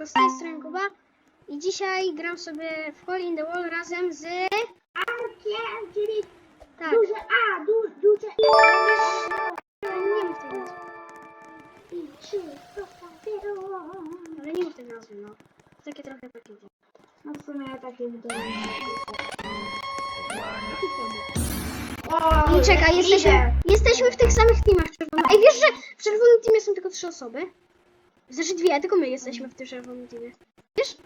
siemanko, z tej strony Kuba i dzisiaj gram sobie w Hole in the Wall razem z... Arkiem, czyli Tak, duże A, du, duże ale nie mów tej nazwy, I trzy, to papieru. ale nie mów tej nazwy, no. Takie trochę pakiecie. No w sumie ja takie widzę. I czekaj, jesteśmy, jesteśmy w tych samych teamach czerwonych. Ej, wiesz, że w czerwonym teamie są tylko trzy osoby? Znaczy dwie, tylko my jesteśmy w tym czerwonym teamie. Wiesz?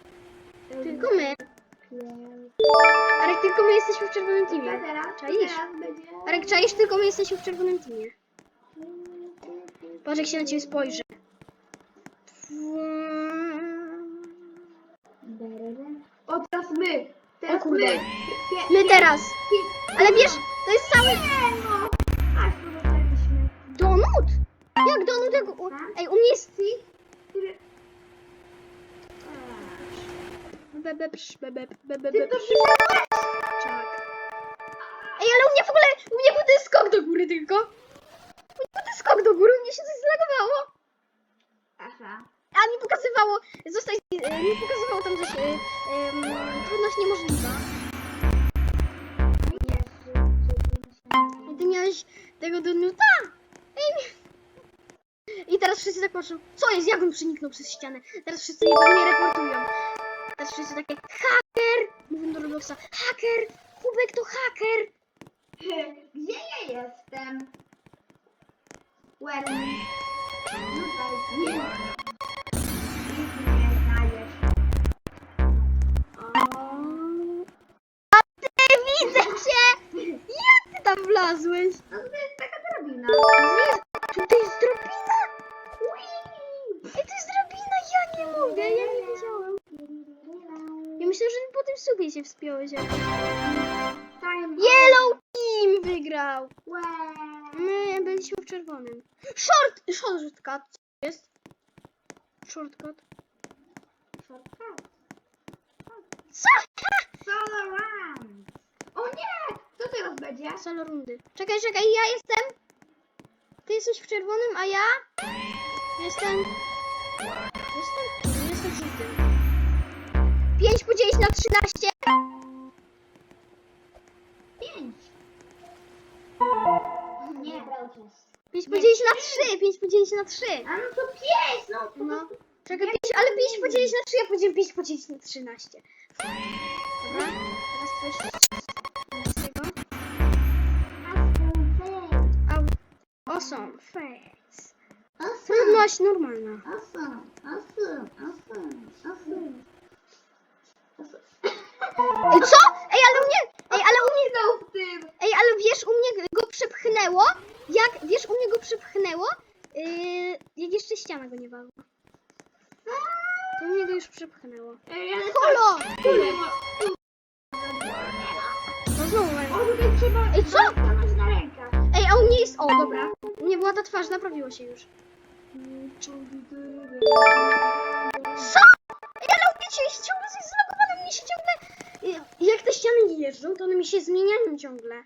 Tylko my. Arek, tylko my jesteśmy w czerwonym teamie. Czaisz? Arek, czaisz, tylko my jesteśmy w czerwonym teamie. Patrz, jak się na ciebie spojrzy. O, teraz my. Teraz O kurde. my. My teraz. Ale wiesz, to jest cały... No. Donut! Jak donut? Jak... u- Ej, u mnie jest... Który- Bebe, psz, bebe, bebe, Ty bebe, to przyszedłeś? Tak. Ej, ale u mnie w ogóle, u mnie był ten skok do góry tylko. U mnie był ten skok do góry, u mnie się coś zlagowało. Aha. A mi pokazywało, zostać, e, mi pokazywało tam coś, e, em, trudność niemożliwa. I ty miałeś tego donuta? Ej, mi- I teraz wszyscy tak patrzą, co jest, jak on przeniknął przez ścianę? Teraz wszyscy mnie pewnie reportują. Teraz wszyscy takie, haker! Mówią do Robloxa, haker! Kubek to haker! Gdzie ja jestem? Where? Czerwonym. Short! Shortcut! Co jest? Shortcut. Shortcut. Co? Solo run. O nie! Co teraz będzie? Solo rundy. Czekaj, czekaj, ja jestem... Ty jesteś w czerwonym, a ja... Jestem... Jestem... Jestem żółtym. 5 podzielić na 13. 5 podzielić na 3. A no to pięć, no. po No. Czekaj, 5, ale 5 podzielić na 3, ja powiedziałem 5 podzielić na 13. Dobra, teraz coś z tego. Awesome, face. Trudność normalna. Awesome. Awesome. Awesome. Awesome. Ej, co? Ej, ale u mnie, ej, ale u mnie, Minął w tym. ej, ale wiesz, u mnie go przepchnęło, jak, wiesz, u mnie go przepchnęło, yy, jak jeszcze ściana go nie. To mnie go już przepchnęło. Kurde. No znowu Ej, co? Ej, a u mnie jest, o, dobra. U mnie była ta twarz, naprawiło się już. Co? Mnie się jest ciągle coś zlogowane, mnie się ciągle... I- Jak te ściany nie jeżdżą, to one mi się zmieniają ciągle.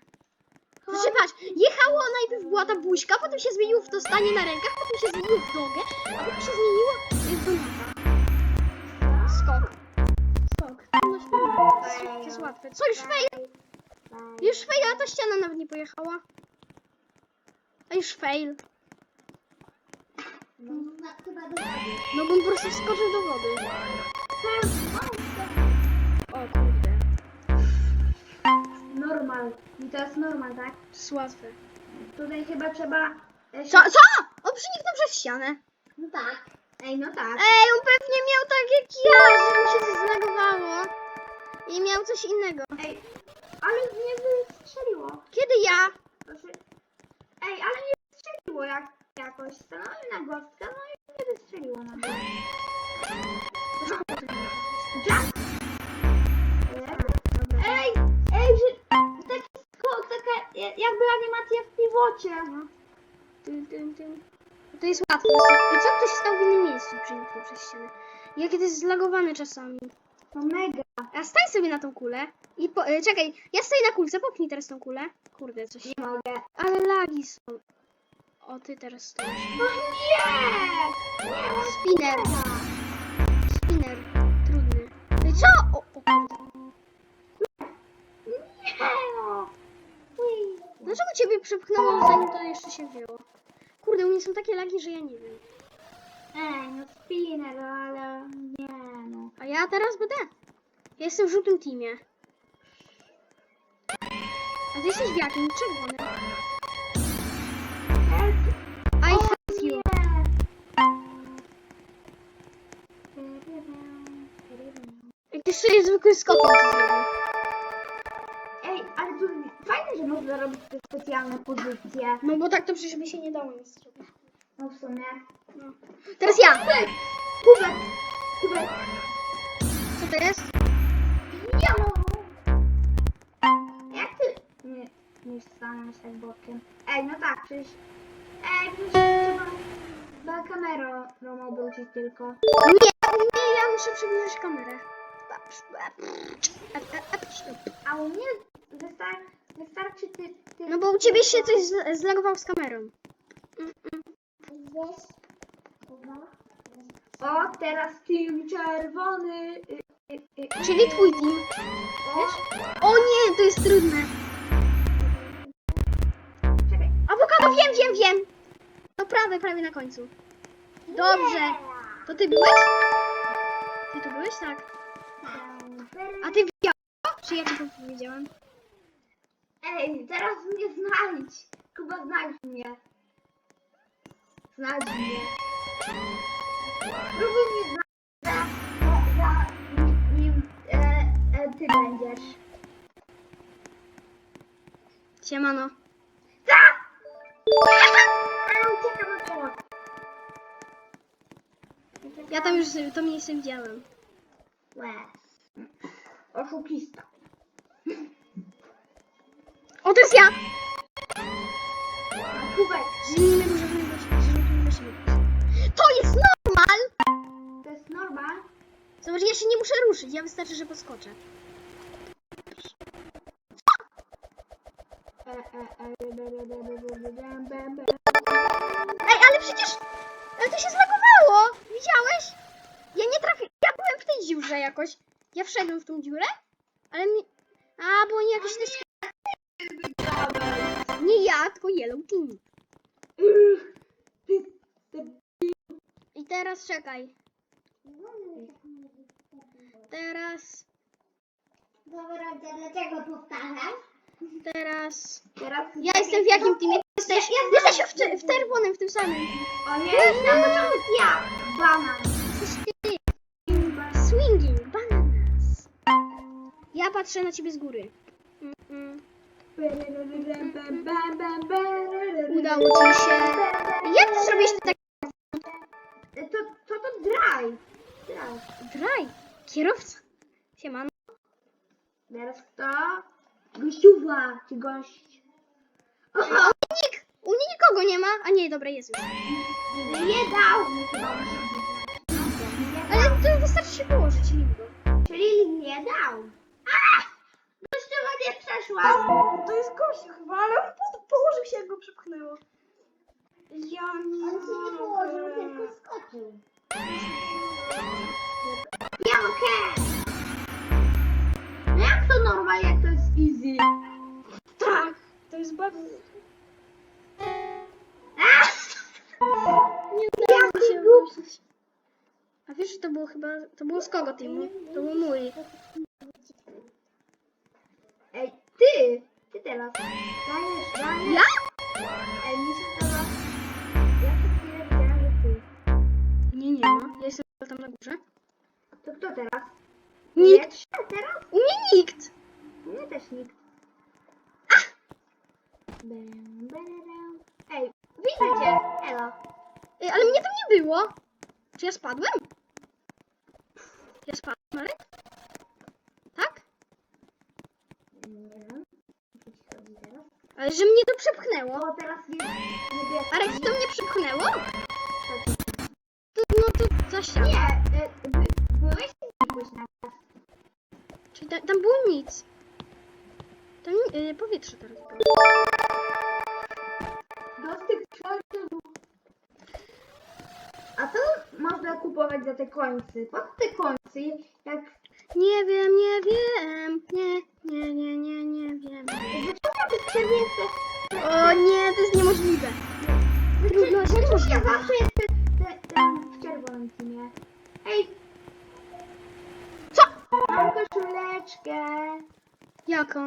Patrz, jechało, najpierw była ta buźka, potem się zmieniło w to stanie na rękach, potem się zmieniło w nogę, a potem się zmieniło w donata. Skok. Skok. To jest łatwe. Co, już fail? Już fail, a ta ściana nawet nie pojechała. A już fail. No, do wody. No bo on po prostu wskoczył do wody. Normal. I jest normal, tak? To jest łatwe. Tutaj chyba trzeba... e, Co? Co? On przeniknął przez ścianę. No tak. Ej, no tak. Ej, on pewnie miał tak jak ja, że mu się coś zlagowało. I miał coś innego. Ej, ale nie wystrzeliło. Kiedy ja? Proszę. Ej, ale nie wystrzeliło jak, jakoś. Stanąłem na gostka, no i nie wystrzeliło na mnie. Jump! Jakby animacja w piwocie. No. Tym, tym, tym. To jest łatwe. I co ktoś stał w innym miejscu i przeniknął przez ścianę? Jakie to jest zlagowane czasami. To mega. A stań sobie na tą kulę i po, e, czekaj, ja stoję na kulce, popchnij teraz tą kulę. Kurde, coś. Nie mogę. Ale lagi są. O, ty teraz stoisz. No nie! Spinner. Spinner. spinner. Trudny. No i co? O, o kurde. Nie no. Ui. Dlaczego ciebie przepchnęło zanim to jeszcze się wzięło? Kurde, u mnie są takie lagi, że ja nie wiem. Ej, no spinner, ale nie no. A ja teraz będę. Ja jestem w żółtym teamie. A ty jesteś w jakim? Czerwonym. I hate you. nie. Jak ty sobie zwykły skok że można robić te specjalne pozycje. No bo tak to przecież by się nie dało nic zrobić. No w sumie. No. Teraz ja. Kubek! Kubek! Co to jest? Ja! Jak ty nie, nie stanąć tak bokiem? Ej, no tak, przecież... Ej, przecież trzeba... Kamerą obrócić tylko. Nie, nie, ja muszę przybliżyć kamerę. A u mnie wystar wystarczy ty... ty... No bo u ciebie się coś z- zlagowało z kamerą. O, teraz team czerwony. Y, y, y, y. Czyli twój team. O, O nie, to jest trudne. czekaj. Awokado, wiem, wiem, wiem. To prawie, prawie na końcu. Dobrze. To ty byłeś? Ty tu byłeś? Tak. A ty widziałeś? Czy ja ci to powiedziałam? Ej, teraz mnie znajdź. Kuba, znajdź mnie. Znajdź mnie. Próbuj mnie znaleźć. Za, za, nim e, e, ty będziesz. Siemano. Za! Ale uciekam od tego. Ja tam już to miejsce widziałem. Łez. Oszukista. O, to jest ja! Kubek. To jest normal! To jest normal? Zobacz, ja się nie muszę ruszyć, ja wystarczy, że poskoczę. Ej, ale przecież... Ale to się zlagowało! Widziałeś? Ja nie trafiłem... Ja byłem w tej dziurze jakoś. Ja wszedłem w tą dziurę, ale mi... A, bo oni jakieś... Te... Nie ja, tylko Yellow ty, ty. I teraz czekaj. Teraz... Dobra, dlaczego powtarzasz? Teraz... Teraz Ja jestem w jakim teamie? Jesteś, jesteś w, cze- w czerwonym, w tym samym. O nie, na początek ja! Banan. Jesteś ty. Swinging, bananas. Ja patrzę na ciebie z góry. Mm, mm. Udało ci się. Jak ty zrobiłeś to tak To, to to drive. Drive. dry? Kierowca. Siemano. Teraz kto? Gościuwa, czy gość? O, u nikogo nie ma. A nie, dobra, jest już. Nie dał. Ale to wystarczy się położyć limbo. Czyli nie dał. A! Nie przeszła. To jest gościu chyba, ale on położył się, jak go przepchnęło. Ja nie skoczył. Jankę! No jak to normal, jak to jest easy? Tak, to jest bardzo... A! Nie udało mi się. A wiesz, że to było chyba... To było z kogo teamu? To był mój. Ty! Ty teraz. Dajesz, dajesz. Ja? Ej, mi się zdawa. Ja przed chwilę widziałam, że ty. Nie, nie ma. Ja jestem tam na górze. To kto teraz? Nikt. Wietrze teraz? U mnie nikt. U mnie też nikt. Bam, badadam. Ej, widzę cię. Elo. Ej, ale mnie tam nie było. Czy ja spadłem? Ja spadłem, Marek? Tak? Nie wiem. O co ci chodzi teraz? Ale że mnie to przepchnęło. O, teraz jest niebieski. Marek, to mnie przepchnęło? Co To, no to za ścianą. Nie, y, by, byłeś jakoś na. Czyli ta, tam było nic. Tam y, powietrze teraz było. Dosyć kształtu. A to można kupować za te końcy? Po co te końcy? Jak... Nie wiem, nie wiem. Nie, nie, nie, nie, nie. Ja jestem? O nie, to jest niemożliwe. Trudno, Dlaczego ja niemożliwe. zawsze jestem ten, ten w czerwonym teamie? Ej, Co? mam koszuleczkę. Jaką?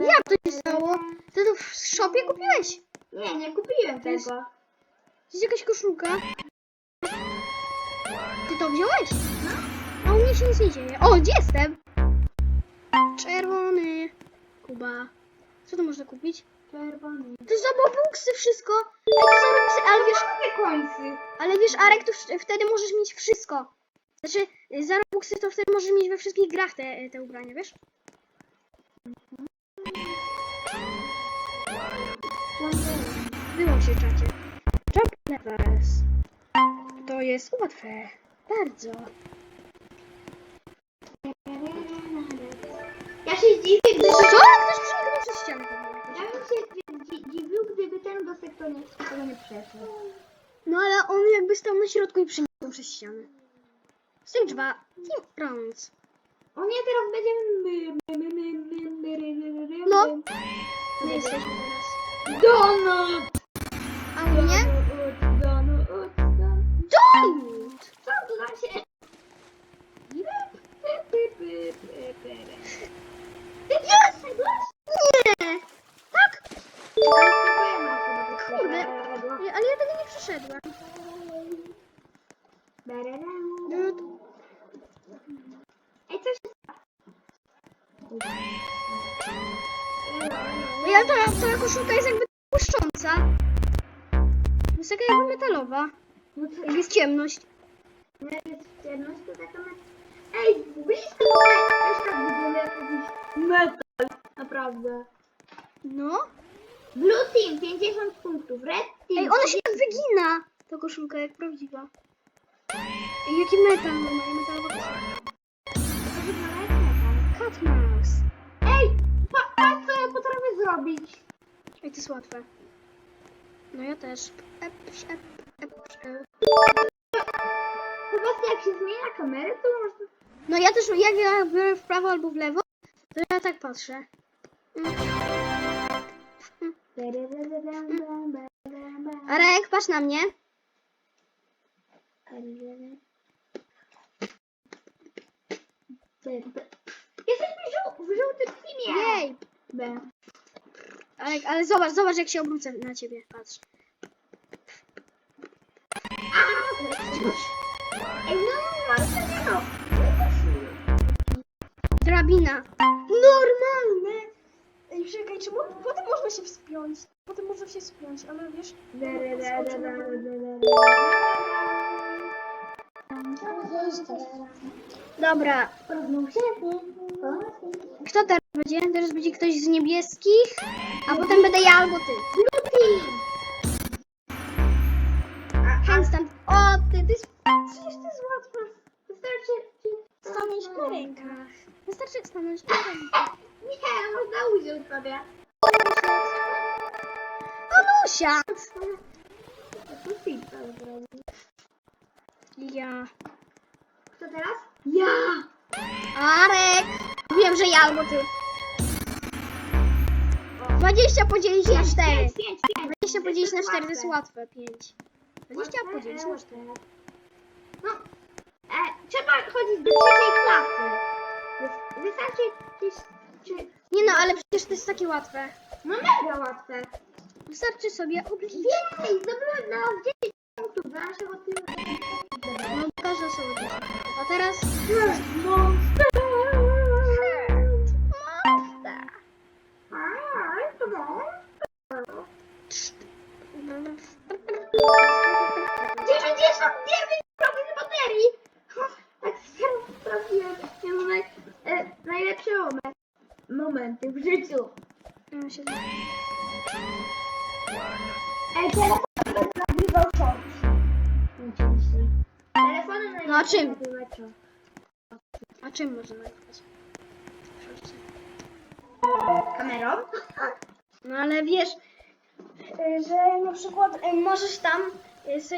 Jak to się stało? Ty to w shopie kupiłeś? Nie, nie kupiłem jest- tego. To jest jakaś koszulka. Ty to wziąłeś? No. A u mnie się nic nie dzieje. O, gdzie jestem? Czerwony. Kuba. Co tu można kupić? Czerwony. To za bobuksy wszystko. Ej, to za bobuksy, ale wiesz, końcy. ale wiesz, Arek, to w- wtedy możesz mieć wszystko. Znaczy, y, za bobuksy to wtedy możesz mieć we wszystkich grach te, te ubrania, wiesz? Wyłącz się, czacie. Jump levels. To jest łatwe. Bardzo. Ja się zdziwię, gdyby... Co? Ktoś przeniknął przez ścianę. Ja bym się dzi- dziwił, gdyby ten dosek to nie, nie przeszedł. No ale on jakby stał na środku i przeniknął przez ścianę. 2. Team rounds. O nie, teraz będziemy... my- my- my- my- my- my- my- my- my- No. my- My jesteśmy teraz. Donut! Jest taka jakby metalowa. No to Jak jest ciemność. jak jest ciemność, to taka met... Ej, blisko też tak wygląda jak jakiś metal. Naprawdę. No. Blue Team 50 punktów, Red Team... Ej, ona się tak wygina. Ta koszulka jak prawdziwa. Ej, jaki metal normalnie, metalowa koszulka. To wygląda jak metal. Cat mouse. Ej, pa- patrz co ja potrafię zrobić. Ej, to jest łatwe. No ja też. Ep, ep, ep, ep. Zobaczcie, jak się zmienia kamerę, to można... No ja też, jak ja biorę w prawo albo w lewo, to ja tak patrzę. Mm. Arek, patrz na mnie. Jesteśmy w żółtym teamie. Jej! B. Arek, ale zobacz, zobacz jak się obrócę na ciebie, patrz. Ej, no. Drabina. Normalne! Ej, czekaj, czy mo- potem można się wspiąć? Potem można się wspiąć, ale wiesz... Dobra, kto teraz będzie? Teraz będzie ktoś z niebieskich, a potem będę ja albo ty. Handstand. O, ty, ty... Przecież to jest łatwe. Wystarczy Stanąć na rękach. Wystarczy stanąć na rękach. Nie, można uziąć sobie. Anusia! To pizza zrobić. Ja. Kto teraz? Ja! Arek! Wiem, że ja albo ty. 20 podzielić na 4. 5, 5, 5. 20 podzielić na 4 to jest łatwe. 5. 20 Łatwe, podzielić na 4. No, e, trzeba chodzić do trzeciej klasy. Wys- Wystarczy gdzieś, czy, Nie no, ale przecież to jest takie łatwe. no mega łatwe. Wystarczy sobie obliczyć. Jej, zdobyłem na 10 punktów dla naszego teamu. No, każda sobie. A teraz... 干嘛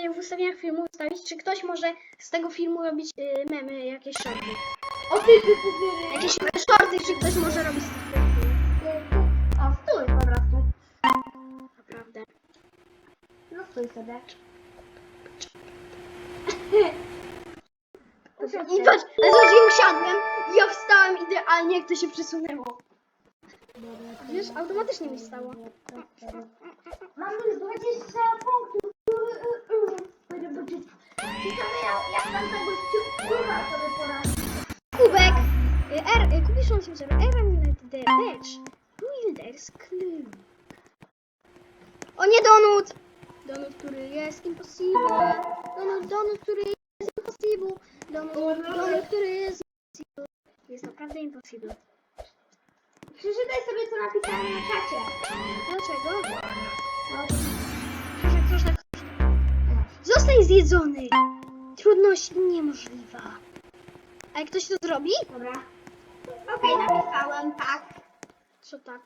sobie w ustawieniach filmu ustawić, czy ktoś może z tego filmu robić y, memy, jakieś shorty. O ty, ty, ty, ty. Jakieś shorty, czy ktoś może robić z tego filmu. O, stój po prostu. Naprawdę. No stój sobie. I patrz, zobacz, usiadłem ja wstałem idealnie, jak to się przesunęło. Wiesz, automatycznie mi stało. Mam już 20 punktów. Ciekawe jak, jak tam tego kurwa sobie poradzi. Kubek! Y, R, y, kupisz on się sobie R the Bitch. Builders Clue. O nie, Donut! Donut, który jest impossible. Donut, Donut, który jest impossible. Donut, Donut, który jest impossible. Jest naprawdę impossible. Przeczytaj sobie co napisałem na czacie. Dlaczego? No. Zostań zjedzony! Trudność niemożliwa. A jak ktoś to zrobi? Dobra. Okej, napisałem tak. Co tak?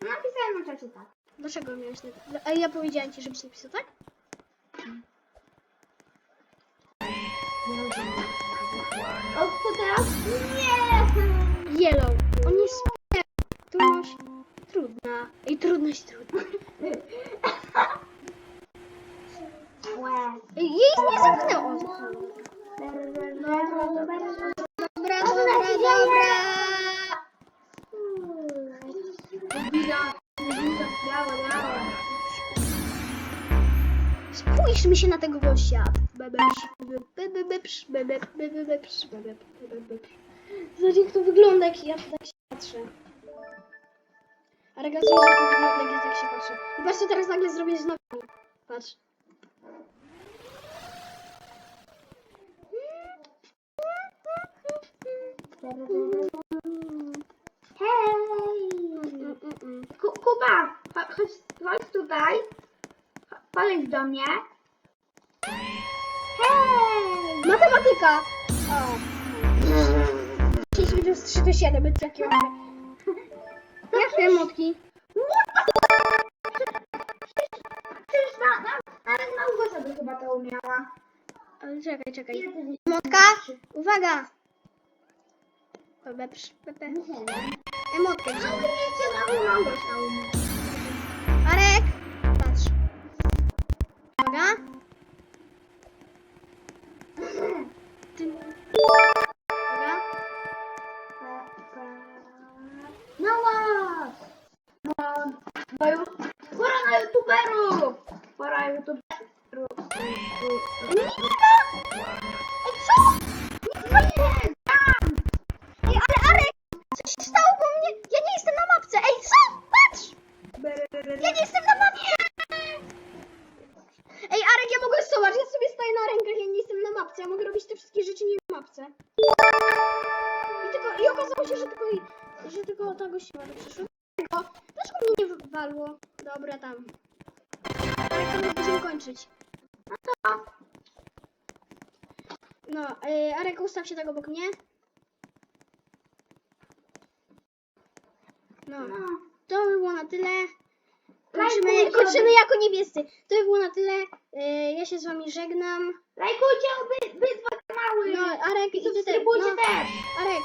Napisałem na czacie tak. Dlaczego miałeś tak? A ja powiedziałem ci, żebyś napisał tak? O, co teraz? Nie! Yellow. On jest. Trudność trudna. I trudność trudna. Jej nie zamknęło. Dobra, dobra, dobra. Spójrz mi się na tego gościa. Zobacz jak to wygląda, jak ja tak się patrzę. A regazuje, że to wygląda, jak ja tak się patrzę. I patrz, co teraz nagle zrobię z. Patrz. Hej! Ku- Kuba, cho- chodź, chodź tutaj. Podejdź do mnie. Hej! Matematyka! O. 10 minus 3 to 7, by takie ładne. Jak te motki? Przecież na, na, nawet Małgosia by chyba to umiała. Ale czekaj, czekaj. Motka! Uwaga! Вибач, Емотки. Ustaw się tak obok mnie. No, No. to by było na tyle. Kończymy, kończymy jako niebiescy. To by było na tyle. Yy, ja się z wami żegnam. Lajkujcie oby, bitwa mały! No, Arek, I ty też. No, też! Arek.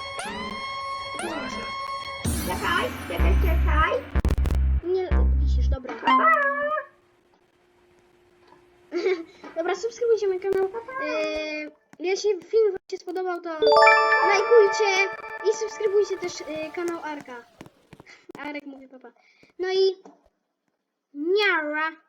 Czekaj, czekaj, czekaj. Nie, wisisz, dobra. Pa, pa. Dobra, subskrybujcie mój kanał. Yy, jeśli film wam się spodobał, to lajkujcie i subskrybujcie też yy, kanał Arka. Arek mówi papa. No i niara.